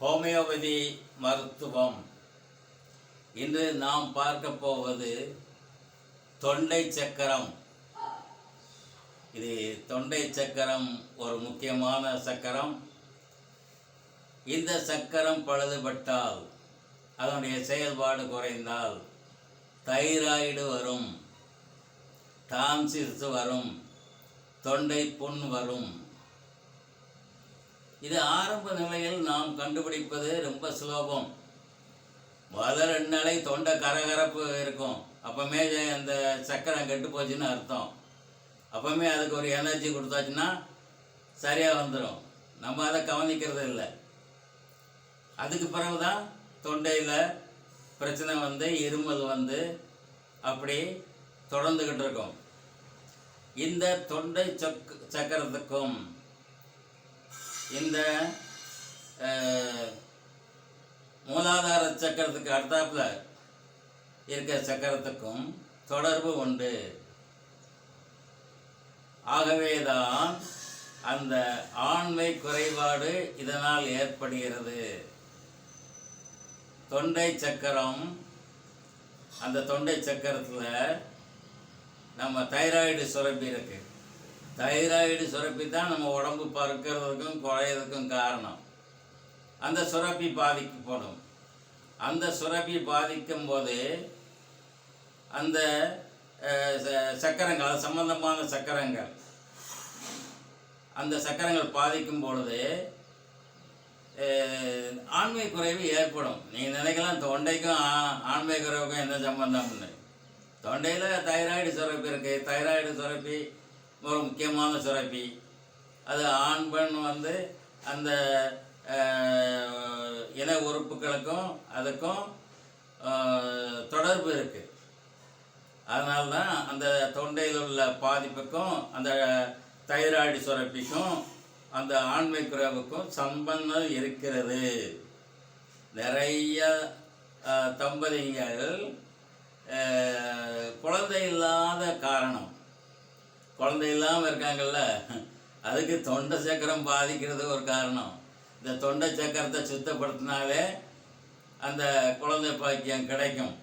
Homeopathy மருத்துவம். இன்று நாம் பார்க்க போவது தொண்டை சக்கரம். இது தொண்டை சக்கரம் ஒரு முக்கியமான சக்கரம். இந்த சக்கரம் பழுதுபட்டால் அதனுடைய செயல்பாடு குறைந்தால் தைராய்டு வரும் டான்சில்ஸ் வரும் தொண்டை புண் வரும். இது ஆரம்ப நிலையில் நாம் கண்டுபிடிப்பது ரொம்ப சுலபம். முதல்ல ரெண்டு நாளைக்கு தொண்டை கரகரப்பு இருக்கும். அப்போமே அந்த சக்கரம் கெட்டு போச்சுன்னு அர்த்தம். அப்போமே அதுக்கு ஒரு எனர்ஜி கொடுத்தாச்சுன்னா சரியாக வந்துடும் நம்ம அதை கவனிக்கிறது இல்லை. அதுக்கு பிறகு தான் தொண்டையில் பிரச்சனை வந்து இருமல் வந்து அப்படி தொடர்ந்துக்கிட்டு இருக்கும். இந்த தொண்டை சக் சக்கரத்துக்கும் இந்த மூலாதார சக்கரத்துக்கு அடுத்தாப்புல இருக்கிற சக்கரத்துக்கும் தொடர்பு உண்டு. ஆகவேதான் அந்த ஆண்மை குறைபாடு இதனால் ஏற்படுகிறது. தொண்டை சக்கரம் அந்த தொண்டை சக்கரத்தில் நம்ம தைராய்டு சுரப்பி இருக்குது தைராய்டு சுரப்பி தான் நம்ம உடம்பு பறக்கிறதுக்கும் குறையிறதுக்கும் காரணம். அந்த சுரப்பி பாதிக்கப்படும். அந்த சுரப்பி பாதிக்கும் போது அந்த ச- சக்கரங்கள் அது சம்பந்தமான சக்கரங்கள் அந்த சக்கரங்கள் பாதிக்கும் பொழுது ஆண்மை குறைவு ஏற்படும். நீங்கள் நினைக்கலாம் தொண்டைக்கும் ஆ- ஆண்மை குறைவுக்கும் என்ன சம்பந்தம்னு. தொண்டையில் தைராய்டு சுரப்பி இருக்குது தைராய்டு சுரப்பி ஒரு முக்கியமான சுரப்பி அது ஆண் பெண் வந்து அந்த இன உறுப்புகளுக்கும் அதுக்கும் தொடர்பு இருக்குது அதனால தான் அந்த தொண்டையில் உள்ள பாதிப்புக்கும் அந்த தைராய்டு சுரப்பிக்கும் அந்த ஆண்மை குறைவுக்கும் சம்பந்தம் இருக்கிறது. நிறைய தம்பதிகள் குழந்தை இல்லாத காரணம். குழந்தை இல்லாமல் இருக்காங்கல்ல. அதுக்கு தொண்டை சக்கரம் பாதிக்கிறது ஒரு காரணம். இந்த தொண்டை சக்கரத்தை சுத்தப்படுத்தினாலே அந்த குழந்தை பாக்கியம் கிடைக்கும்.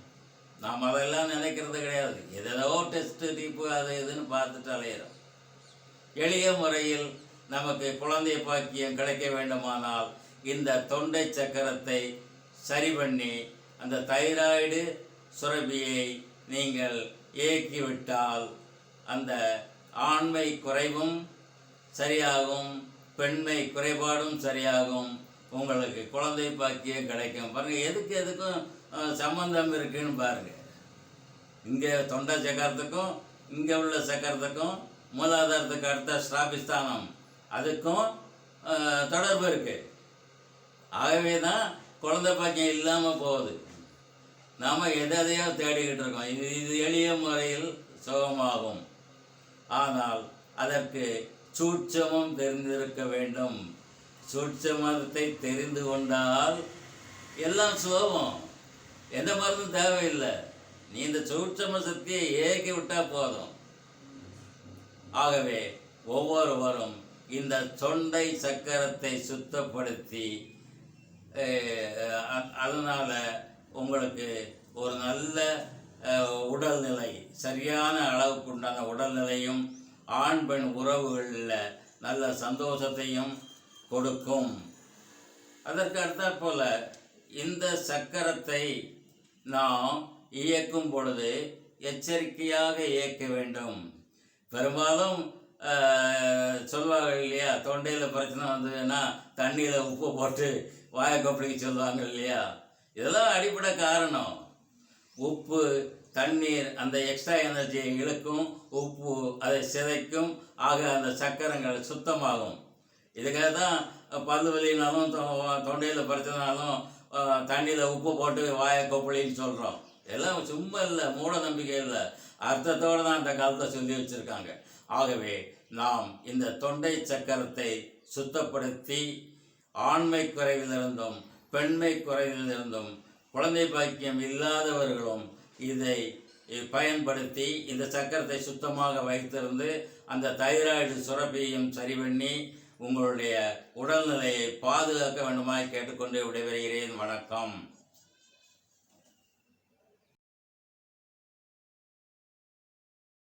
நாம் அதெல்லாம் நினைக்கிறது கிடையாது. எதோ டெஸ்ட்டு டீப்பு அது இதுன்னு பார்த்துட்டு அலையிறோம். எளிய முறையில் நமக்கு குழந்தை பாக்கியம் கிடைக்க வேண்டுமானால் இந்த தொண்டை சக்கரத்தை சரி பண்ணி அந்த தைராய்டு சுரபியை நீங்கள் இயக்கிவிட்டால் அந்த ஆண்மை குறைவும் சரியாகும் பெண்மை குறைபாடும் சரியாகும். உங்களுக்கு குழந்தை பாக்கியம் கிடைக்கும். பாருங்கள் எதுக்கு எதுக்கும் சம்பந்தம் இருக்குன்னு பாருங்கள் இங்கே தொண்டை சக்கரத்துக்கும் இங்கே உள்ள சக்கரத்துக்கும் மூலாதாரத்துக்கு அடுத்த ஸ்ராபிஸ்தானம் அதுக்கும் தொடர்பு இருக்குது ஆகவே தான் குழந்தை பாக்கியம் இல்லாமல் போகுது. நாம் எதையோ தேடிக்கிட்டு இருக்கோம். இது இது எளிய முறையில் சுகமாகும். ஆனால் அதற்கு சூட்சமம் தெரிந்திருக்க வேண்டும். சூட்சமத்தை தெரிந்து கொண்டால் எல்லாம் சுலபம் எந்த மருந்தும் தேவையில்லை. நீ இந்த சூட்சம சக்தியை ஏக்கி விட்டால் போதும். ஆகவே ஒவ்வொருவரும் இந்த தொண்டை சக்கரத்தை சுத்தப்படுத்தி அதனால் உங்களுக்கு ஒரு நல்ல உடல்நிலை. சரியான அளவுக்கு உண்டான உடல்நிலையும் ஆண் பெண் உறவுகளில் நல்ல சந்தோஷத்தையும் கொடுக்கும். அதற்கு அடுத்தாற் போல் இந்த சக்கரத்தை நாம் இயக்கும் பொழுது எச்சரிக்கையாக இயக்க வேண்டும். பெரும்பாலும் ஆஹ், சொல்லுவாங்க இல்லையா தொண்டையில் பிரச்சனை வந்ததுன்னா தண்ணியில் உப்பு போட்டு வாயை கொப்பளிக்க சொல்லுவாங்க இல்லையா? இதெல்லாம் அடிப்படை காரணம். உப்பு தண்ணீர் அந்த எக்ஸ்ட்ரா எனர்ஜியை இழுக்கும் உப்பு அதை சிதைக்கும் ஆக அந்த சக்கரங்கள் சுத்தமாகும். இதுக்காக தான் பல்லு வலினாலும் தொண்டையில் பிரச்சனாலும் தண்ணியில் உப்பு போட்டு வாயை கொப்பளின்னு சொல்கிறோம் எல்லாம் சும்மா இல்லை மூட நம்பிக்கை இல்லை. அர்த்தத்தோடு தான் அந்த காலத்தை சொல்லி வச்சுருக்காங்க. ஆகவே நாம் இந்த தொண்டை சக்கரத்தை சுத்தப்படுத்தி ஆண்மை குறைவிலிருந்தும் பெண்மை குறைவிலிருந்தும் குழந்தை பாக்கியம் இல்லாதவர்களும் இதை பயன்படுத்தி இந்த சக்கரத்தை சுத்தமாக வைத்திருந்து அந்த தைராய்டு சுரப்பியும் சரி பண்ணி உங்களுடைய உடல்நிலையை பாதுகாக்க வேண்டுமாய் கேட்டுக்கொண்டு விடைபெறுகிறேன். வணக்கம்.